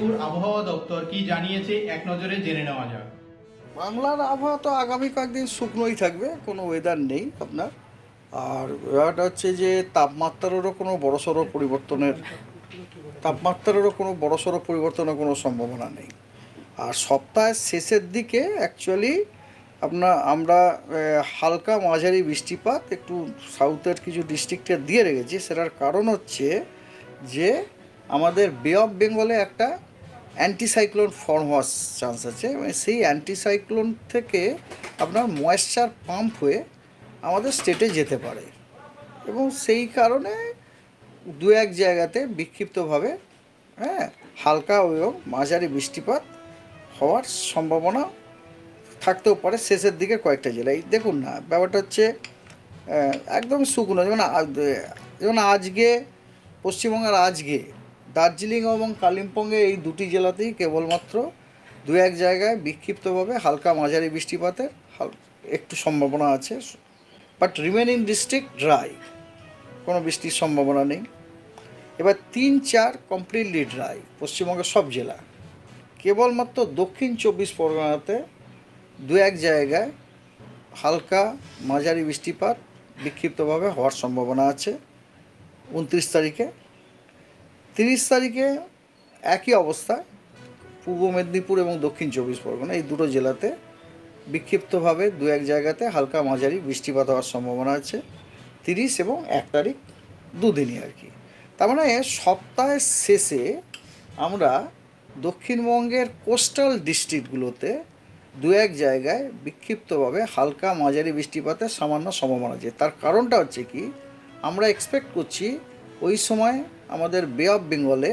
আলিপুর আবহাওয়া দপ্তর কি জানিয়েছে এক নজরে জেনে নেওয়া যাক। বাংলার আবহাওয়া তো আগামী কয়েকদিন শুকনোই থাকবে, কোনো ওয়েদার নেই আপনার। আর ব্যাপারটা হচ্ছে যে তাপমাত্রারও কোনো বড়সড় পরিবর্তনের, তাপমাত্রারও কোনো বড়সড় পরিবর্তনের কোনো সম্ভাবনা নেই। আর সপ্তাহের শেষের দিকে অ্যাকচুয়ালি আপনার আমরা হালকা মাঝারি বৃষ্টিপাত একটু সাউথের কিছু ডিস্ট্রিক্টে দিয়ে রেখেছি। সেটার কারণ হচ্ছে যে আমাদের বে অফ বেঙ্গলে একটা অ্যান্টিসাইক্লোন ফর্ম হওয়ার চান্স আছে মানে সেই অ্যান্টিসাইক্লোন থেকে আপনার ময়েশ্চার পাম্প হয়ে আমাদের স্টেটে যেতে পারে। এবং সেই কারণে দু এক জায়গাতে বিক্ষিপ্তভাবে হ্যাঁ হালকা এবং মাঝারি বৃষ্টিপাত হওয়ার সম্ভাবনা থাকতেও পারে শেষের দিকে কয়েকটা জেলায়। দেখুন না, ব্যাপারটা হচ্ছে একদম শুকনো। যেমন যেমন আজকে, পশ্চিমবঙ্গের আজকে দার্জিলিং এবং কালিম্পংয়ে এই দুটি জেলাতেই কেবলমাত্র দু এক জায়গায় বিক্ষিপ্তভাবে হালকা মাঝারি বৃষ্টিপাতের একটু সম্ভাবনা আছে বাট রিমেনিং ডিস্ট্রিক্ট ড্রাই কোনো বৃষ্টির সম্ভাবনা নেই। এবার তিন চার কমপ্লিটলি ড্রাই পশ্চিমবঙ্গের সব জেলা। কেবলমাত্র দক্ষিণ চব্বিশ পরগনাতে দু এক জায়গায় হালকা মাঝারি বৃষ্টিপাত বিক্ষিপ্তভাবে হওয়ার সম্ভাবনা আছে। উনত্রিশ তারিখে তিরিশ তারিখে একই অবস্থা, পূর্ব মেদিনীপুর এবং দক্ষিণ চব্বিশ পরগনা, এই দুটো জেলাতে বিক্ষিপ্তভাবে দু এক জায়গাতে হালকা মাঝারি বৃষ্টিপাত হওয়ার সম্ভাবনা আছে। তিরিশ এবং এক তারিখ দুদিনই আর কি। তার মানে সপ্তাহের শেষে আমরা দক্ষিণবঙ্গের কোস্টাল ডিস্ট্রিক্টগুলোতে দু এক জায়গায় বিক্ষিপ্তভাবে হালকা মাঝারি বৃষ্টিপাতের সামান্য সম্ভাবনা আছে। তার কারণটা হচ্ছে কি, আমরা এক্সপেক্ট করছি ওই সময় আমাদের বে অফ বেঙ্গলে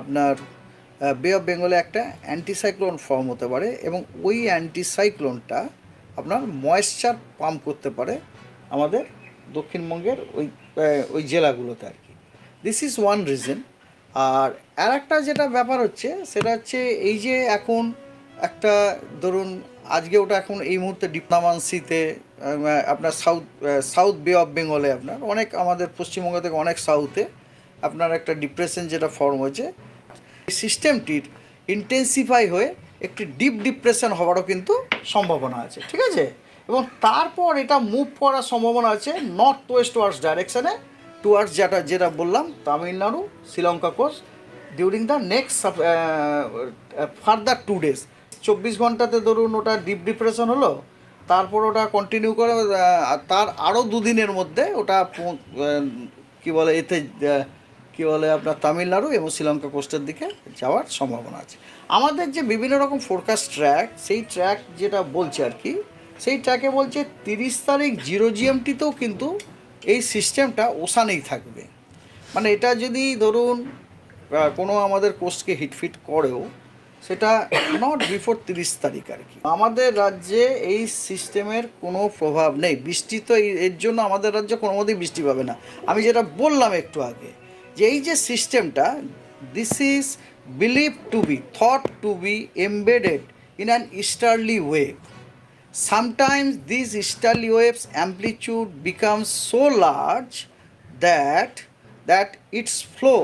আপনার বে অফ বেঙ্গলে একটা অ্যান্টিসাইক্লোন ফর্ম হতে পারে এবং ওই অ্যান্টিসাইক্লোনটা আপনার ময়েশ্চার পাম্প করতে পারে আমাদের দক্ষিণবঙ্গের ওই ওই জেলাগুলোতে আর কি। দিস ইজ ওয়ান রিজন আর আর একটা যেটা ব্যাপার হচ্ছে, সেটা হচ্ছে এই যে এখন একটা, ধরুন, আজকে ওটা এখন এই মুহূর্তে ডিপ্লোমান্সিতে আপনার সাউথ সাউথ বে অফ বেঙ্গলে আপনার অনেক আমাদের পশ্চিমবঙ্গ থেকে অনেক সাউথে আপনার একটা ডিপ্রেশন যেটা ফর্ম হয়েছে। সিস্টেমটির ইন্টেন্সিফাই হয়ে একটি ডিপ ডিপ্রেশন হওয়ারও কিন্তু সম্ভাবনা আছে, ঠিক আছে? এবং তারপর এটা মুভ করার সম্ভাবনা আছে নর্থ ওয়েস্ট ওয়ার্ডস ডাইরেকশানে টুয়ার্ডস যেটা যেটা বললাম, Tamil Nadu, Sri Lanka coast during the next further two days চব্বিশ ঘন্টাতে ধরুন ওটা ডিপ ডিপ্রেশন হলো, তারপর ওটা কন্টিনিউ করে তার আরও দুদিনের মধ্যে ওটা কি বলে এতে কি বলে আপনার তামিলনাড়ু এবং শ্রীলঙ্কা কোস্টের দিকে যাওয়ার সম্ভাবনা আছে। আমাদের যে বিভিন্ন রকম ফোরকাস্ট ট্র্যাক সেই ট্র্যাক যেটা বলছে আর কি, সেই ট্র্যাকে বলছে তিরিশ তারিখ জিরো জিএমটিতেও কিন্তু এই সিস্টেমটা ওসানেই থাকবে। মানে এটা যদি ধরুন কোনো আমাদের কোস্টকে হিটফিট করেও সেটা নট বিফোর তিরিশ তারিখ আর কি। আমাদের রাজ্যে এই সিস্টেমের কোনো প্রভাব নেই। বৃষ্টি তো এর জন্য আমাদের রাজ্যে কোনো মতেই বৃষ্টি পাবে না। আমি যেটা বললাম একটু আগে, যে এই যে সিস্টেমটা this is believe to be thought to be embedded in an easterly wave sometimes this easterly waves amplitude becomes so large that that its flow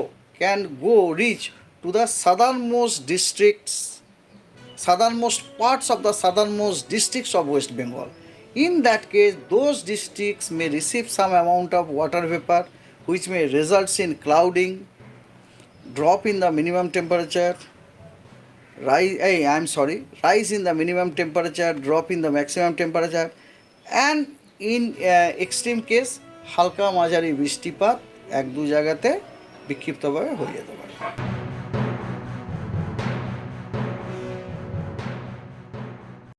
can go reach to the southernmost districts southernmost parts of the southernmost districts of west bengal in that case those districts may receive some amount of water vapor which may result in clouding drop in the minimum temperature rise hey, i'm sorry rise in the minimum temperature drop in the maximum temperature and in uh, extreme case হালকা মাঝারি বৃষ্টিপাত এক দু জায়গাতে বিক্ষিপ্তভাবে হয়ে যেতে পারে